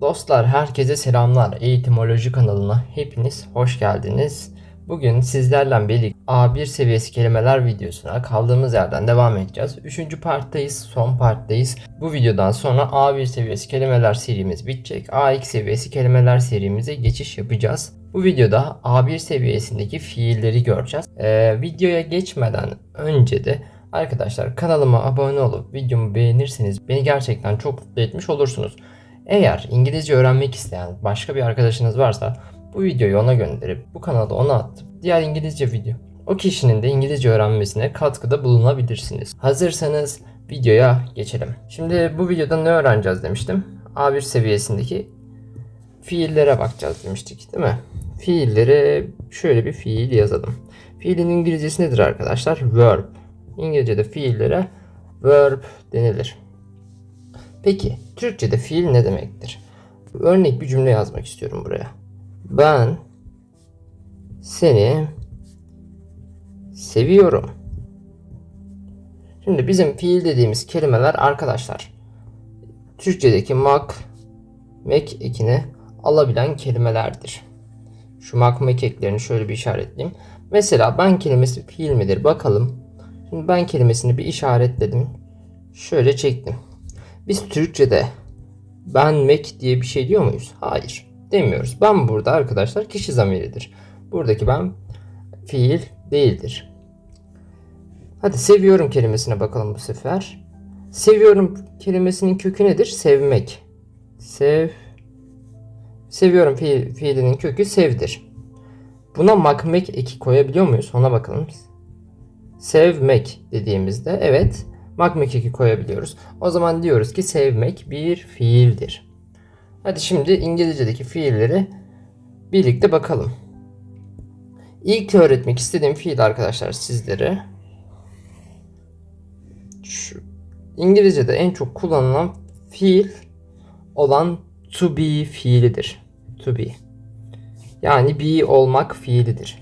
Dostlar herkese selamlar. Eğitimoloji kanalına hepiniz hoş geldiniz. Bugün sizlerle birlikte A1 seviyesi kelimeler videosuna kaldığımız yerden devam edeceğiz. Üçüncü parttayız, son parttayız. Bu videodan sonra A1 seviyesi kelimeler serimiz bitecek. A2 seviyesi kelimeler serimize geçiş yapacağız. Bu videoda A1 seviyesindeki fiilleri göreceğiz. Ee, videoya geçmeden önce de arkadaşlar kanalıma abone olup videomu beğenirseniz beni gerçekten çok mutlu etmiş olursunuz. Eğer İngilizce öğrenmek isteyen başka bir arkadaşınız varsa bu videoyu ona gönderip bu kanalda ona atıp diğer İngilizce video o kişinin de İngilizce öğrenmesine katkıda bulunabilirsiniz. Hazırsanız videoya geçelim. Şimdi bu videoda ne öğreneceğiz demiştim. A1 seviyesindeki fiillere bakacağız demiştik değil mi? Fiillere şöyle bir fiil yazalım. Fiilin İngilizcesi nedir arkadaşlar? Verb. İngilizce'de fiillere verb denilir. Peki Türkçe'de fiil ne demektir? Örnek bir cümle yazmak istiyorum buraya. Ben seni seviyorum. Şimdi bizim fiil dediğimiz kelimeler arkadaşlar Türkçedeki mak, mek ekini alabilen kelimelerdir. Şu mak mek eklerini şöyle bir işaretleyeyim. Mesela ben kelimesi fiil midir bakalım. Şimdi ben kelimesini bir işaretledim. Şöyle çektim. Biz Türkçe'de ben mek diye bir şey diyor muyuz? Hayır. Demiyoruz. Ben burada arkadaşlar kişi zamiridir. Buradaki ben fiil değildir. Hadi seviyorum kelimesine bakalım bu sefer. Seviyorum kelimesinin kökü nedir? Sevmek. Sev Seviyorum fiil, fiilinin kökü sevdir. Buna makmek eki koyabiliyor muyuz? Ona bakalım. Sevmek dediğimizde evet makmek eki koyabiliyoruz. O zaman diyoruz ki sevmek bir fiildir. Hadi şimdi İngilizce'deki fiilleri birlikte bakalım. İlk öğretmek istediğim fiil arkadaşlar sizlere şu İngilizce'de en çok kullanılan fiil olan to be fiilidir. To be. Yani be olmak fiilidir.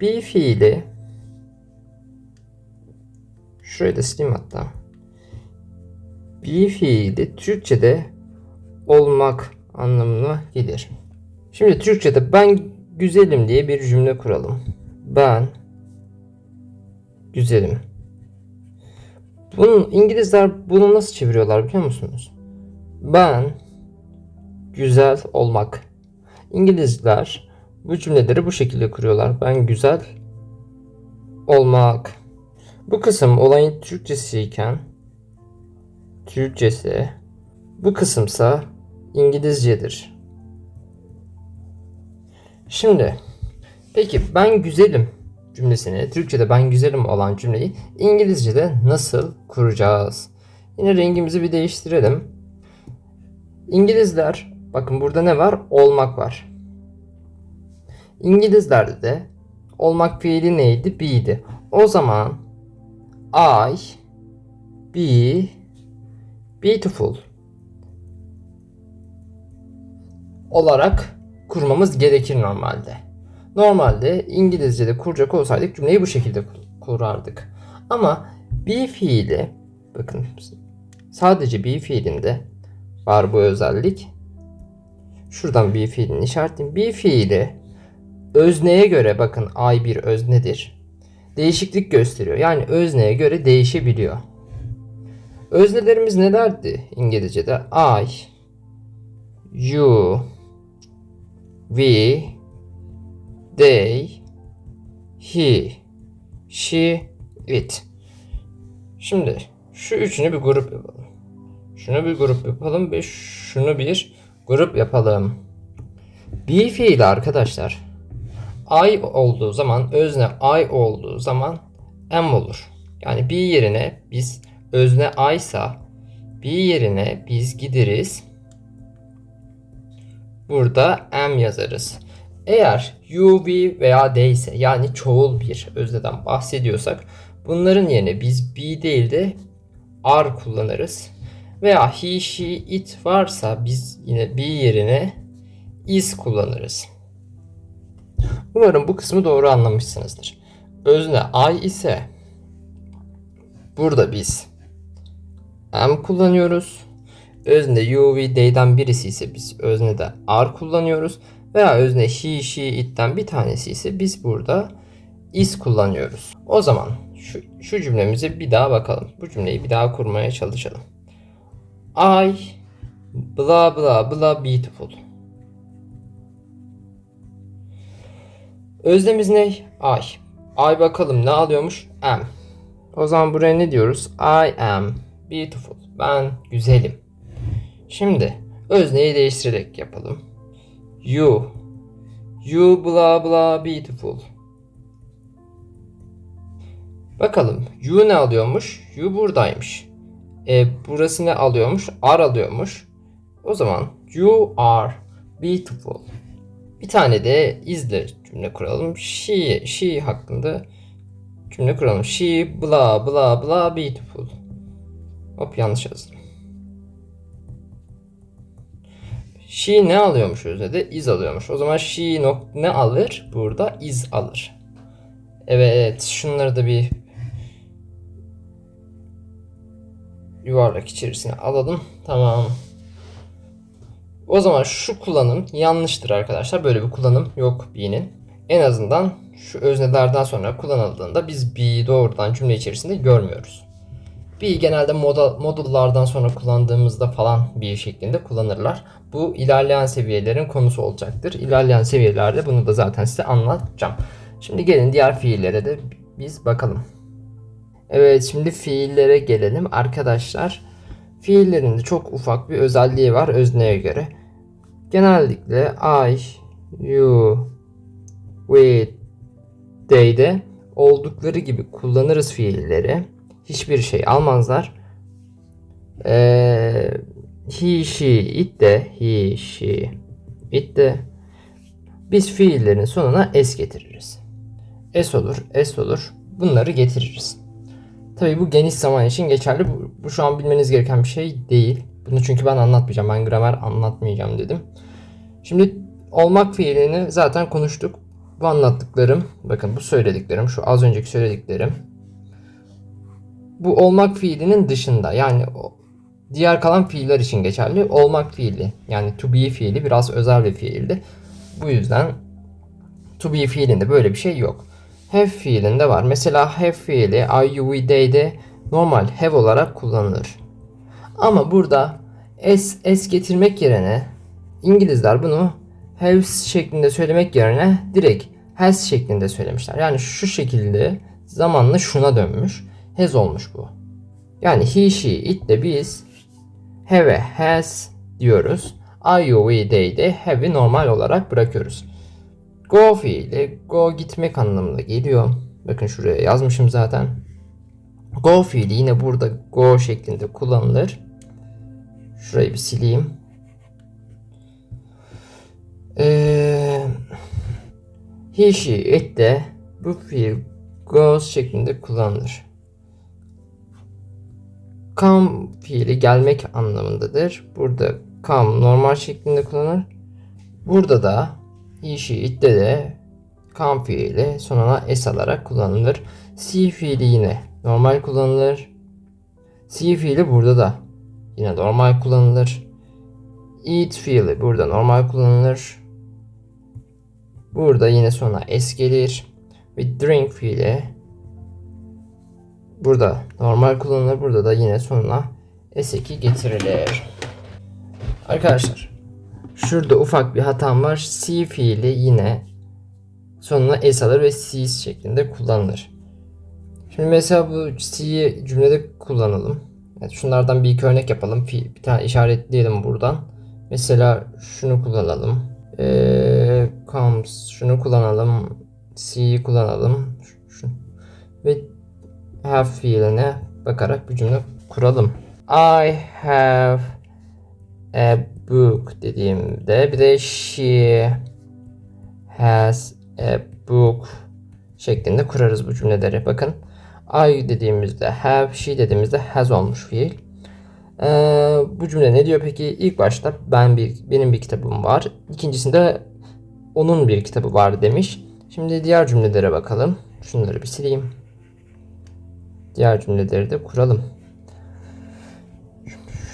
Be fiili Şurayı da sileyim hatta. Be fiili Türkçe'de olmak anlamına gelir. Şimdi Türkçe'de ben güzelim diye bir cümle kuralım. Ben güzelim. Bunun İngilizler bunu nasıl çeviriyorlar biliyor musunuz? Ben güzel olmak. İngilizler bu cümleleri bu şekilde kuruyorlar. Ben güzel olmak. Bu kısım olayın Türkçesi iken Türkçesi bu kısımsa İngilizcedir. Şimdi peki ben güzelim cümlesini Türkçe'de ben güzelim olan cümleyi İngilizce'de nasıl kuracağız? Yine rengimizi bir değiştirelim. İngilizler bakın burada ne var? Olmak var. İngilizlerde de olmak fiili neydi? Be'di. O zaman I be beautiful olarak kurmamız gerekir normalde. Normalde İngilizce'de kuracak olsaydık cümleyi bu şekilde kurardık. Ama be fiili bakın sadece be fiilinde var bu özellik. Şuradan be fiilini işaretleyeyim. Be fiili özneye göre bakın I bir öznedir. Değişiklik gösteriyor. Yani özneye göre değişebiliyor. Öznelerimiz nelerdi İngilizce'de? I, you, we, they, he, she, it. Şimdi şu üçünü bir grup yapalım. Şunu bir grup yapalım ve şunu bir grup yapalım. Be fiili arkadaşlar I olduğu zaman özne I olduğu zaman am olur. Yani be yerine biz özne I ise be yerine biz gideriz. Burada am yazarız. Eğer you, we veya they ise yani çoğul bir özneden bahsediyorsak bunların yerine biz be değil de are kullanırız. Veya he, she, it varsa biz yine be yerine is kullanırız. Umarım bu kısmı doğru anlamışsınızdır. Özne I ise burada biz am kullanıyoruz. Özne you, we, they'den birisi ise biz öznede are kullanıyoruz. Veya özne he, she, it'ten bir tanesi ise biz burada is kullanıyoruz. O zaman şu, şu cümlemize bir daha bakalım. Bu cümleyi bir daha kurmaya çalışalım. I blah blah blah beautiful. Özlemiz ne? I. I bakalım ne alıyormuş? Am. O zaman buraya ne diyoruz? I am beautiful. Ben güzelim. Şimdi özneyi değiştirerek yapalım. You. You blah blah beautiful. Bakalım you ne alıyormuş? You buradaymış. E, burası ne alıyormuş? Are alıyormuş. O zaman you are beautiful. Bir tane de izle cümle kuralım. She, she hakkında cümle kuralım. She blah blah blah beautiful. Hop yanlış yazdım. She ne alıyormuş özde Is alıyormuş. O zaman she nok ne alır? Burada is alır. Evet şunları da bir yuvarlak içerisine alalım. Tamam. O zaman şu kullanım yanlıştır arkadaşlar. Böyle bir kullanım yok be'nin. En azından şu öznelerden sonra kullanıldığında biz be'yi doğrudan cümle içerisinde görmüyoruz. Be genelde model, modullardan sonra kullandığımızda falan bir şeklinde kullanırlar. Bu ilerleyen seviyelerin konusu olacaktır. İlerleyen seviyelerde bunu da zaten size anlatacağım. Şimdi gelin diğer fiillere de biz bakalım. Evet şimdi fiillere gelelim arkadaşlar. Fiillerin de çok ufak bir özelliği var özneye göre. Genellikle I, you, we, they'de oldukları gibi kullanırız fiilleri. Hiçbir şey almazlar. Ee, he, she, it de, he, she, it de biz fiillerin sonuna s getiririz. S olur, s olur. Bunları getiririz. Tabii bu geniş zaman için geçerli. Bu, bu şu an bilmeniz gereken bir şey değil. Bunu çünkü ben anlatmayacağım. Ben gramer anlatmayacağım dedim. Şimdi olmak fiilini zaten konuştuk. Bu anlattıklarım, bakın bu söylediklerim, şu az önceki söylediklerim. Bu olmak fiilinin dışında yani diğer kalan fiiller için geçerli. Olmak fiili yani to be fiili biraz özel bir fiildi. Bu yüzden to be fiilinde böyle bir şey yok. Have fiilinde var. Mesela have fiili I, you, we, they'de normal have olarak kullanılır. Ama burada s, s getirmek yerine İngilizler bunu have şeklinde söylemek yerine direkt has şeklinde söylemişler. Yani şu şekilde zamanla şuna dönmüş. Has olmuş bu. Yani he, she, it de biz have, has diyoruz. I, you, we, they de have'i normal olarak bırakıyoruz. Go fiili go gitmek anlamında geliyor. Bakın şuraya yazmışım zaten. Go fiili yine burada go şeklinde kullanılır. Şurayı bir sileyim. Ee, he, she, it de bu fiil goes şeklinde kullanılır. Come fiili gelmek anlamındadır. Burada come normal şeklinde kullanılır. Burada da he, she, it'te de come fiili sonuna s alarak kullanılır. See fiili yine normal kullanılır. See fiili burada da yine normal kullanılır. Eat fiili burada normal kullanılır. Burada yine sonra s gelir. Ve drink fiili burada normal kullanılır. Burada da yine sonuna s2 getirilir. Arkadaşlar şurada ufak bir hatam var. C fiili yine sonuna s alır ve sees şeklinde kullanılır. Şimdi mesela bu C'yi cümlede kullanalım. Şunlardan bir iki örnek yapalım. Bir tane işaretleyelim buradan. Mesela şunu kullanalım. Ee, comes şunu kullanalım. C'yi kullanalım. Şu. Ve have fiiline bakarak bir cümle kuralım. I have a book dediğimde bir de she has a book şeklinde kurarız bu cümleleri. Bakın I dediğimizde have, she dediğimizde has olmuş fiil. Ee, bu cümle ne diyor peki? İlk başta ben bir benim bir kitabım var. İkincisinde onun bir kitabı var demiş. Şimdi diğer cümlelere bakalım. Şunları bir sileyim. Diğer cümleleri de kuralım.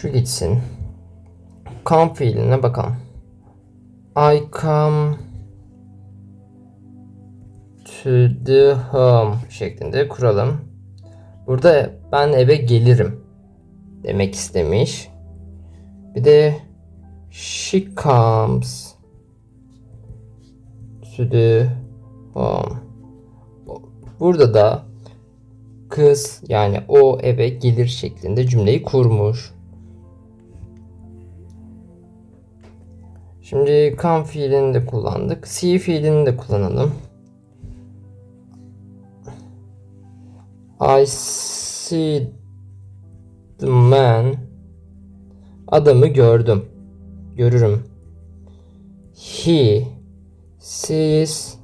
Şu gitsin. come fiiline bakalım. I come to the home şeklinde kuralım. Burada ben eve gelirim demek istemiş. Bir de she comes to the home. Burada da kız yani o eve gelir şeklinde cümleyi kurmuş. Şimdi come fiilini de kullandık. See fiilini de kullanalım. I see the man. Adamı gördüm. Görürüm. He sees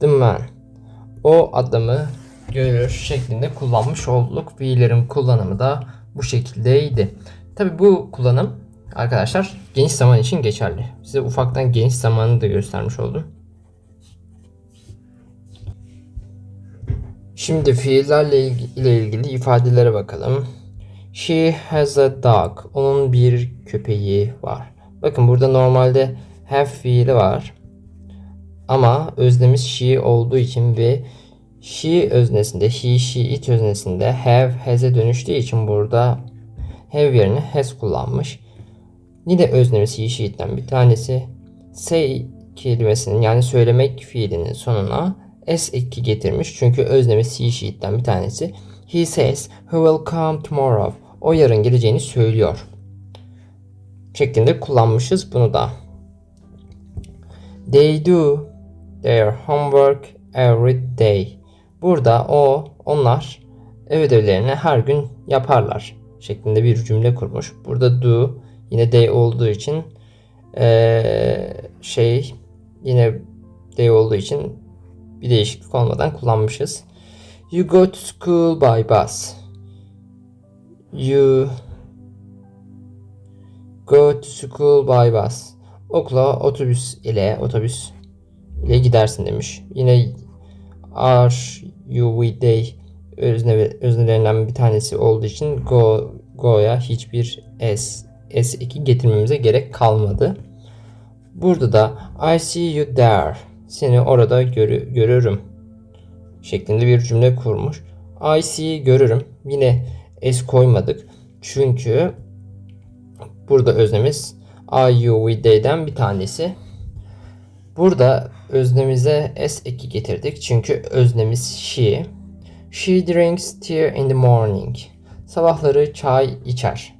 the man. O adamı görür şeklinde kullanmış olduk. Fiillerin kullanımı da bu şekildeydi. Tabi bu kullanım arkadaşlar geniş zaman için geçerli. Size ufaktan geniş zamanı da göstermiş oldum. Şimdi fiillerle ile ilgili ifadelere bakalım. She has a dog. Onun bir köpeği var. Bakın burada normalde have fiili var. Ama öznemiz she olduğu için ve she öznesinde, he, she, it öznesinde have, has'e dönüştüğü için burada have yerine has kullanmış. Yine öznemiz he, she, it'ten bir tanesi. Say kelimesinin yani söylemek fiilinin sonuna s eki getirmiş. Çünkü öznemiz he, she, it'ten bir tanesi. He says he will come tomorrow. O yarın geleceğini söylüyor. Şeklinde kullanmışız bunu da. They do their homework every day. Burada o, onlar ev ödevlerini her gün yaparlar şeklinde bir cümle kurmuş. Burada do yine they olduğu için eee, şey yine they olduğu için bir değişiklik olmadan kullanmışız. You go to school by bus. You go to school by bus. Okula otobüs ile otobüs ile gidersin demiş. Yine are you with they özne öznelerinden bir tanesi olduğu için go go'ya hiçbir s s2 getirmemize gerek kalmadı. Burada da I see you there. Seni orada görü- görürüm şeklinde bir cümle kurmuş. I görürüm. Yine s koymadık. Çünkü burada öznemiz I, you, we, they'den bir tanesi. Burada öznemize s eki getirdik. Çünkü öznemiz she. She drinks tea in the morning. Sabahları çay içer.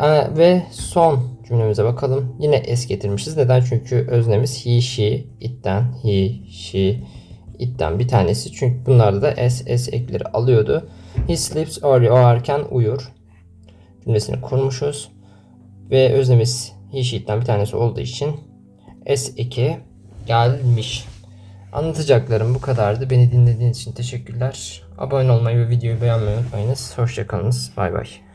Ee, Ve son cümlemize bakalım. Yine s getirmişiz. Neden? Çünkü öznemiz he, she, it'ten, he, she, it'ten bir tanesi. Çünkü bunlarda da s, s ekleri alıyordu. He sleeps early. O erken uyur. Cümlesini kurmuşuz. Ve öznemiz he, she'ten bir tanesi olduğu için S2 gelmiş. Anlatacaklarım bu kadardı. Beni dinlediğiniz için teşekkürler. Abone olmayı ve videoyu beğenmeyi unutmayınız. Hoşçakalınız. Bay bay.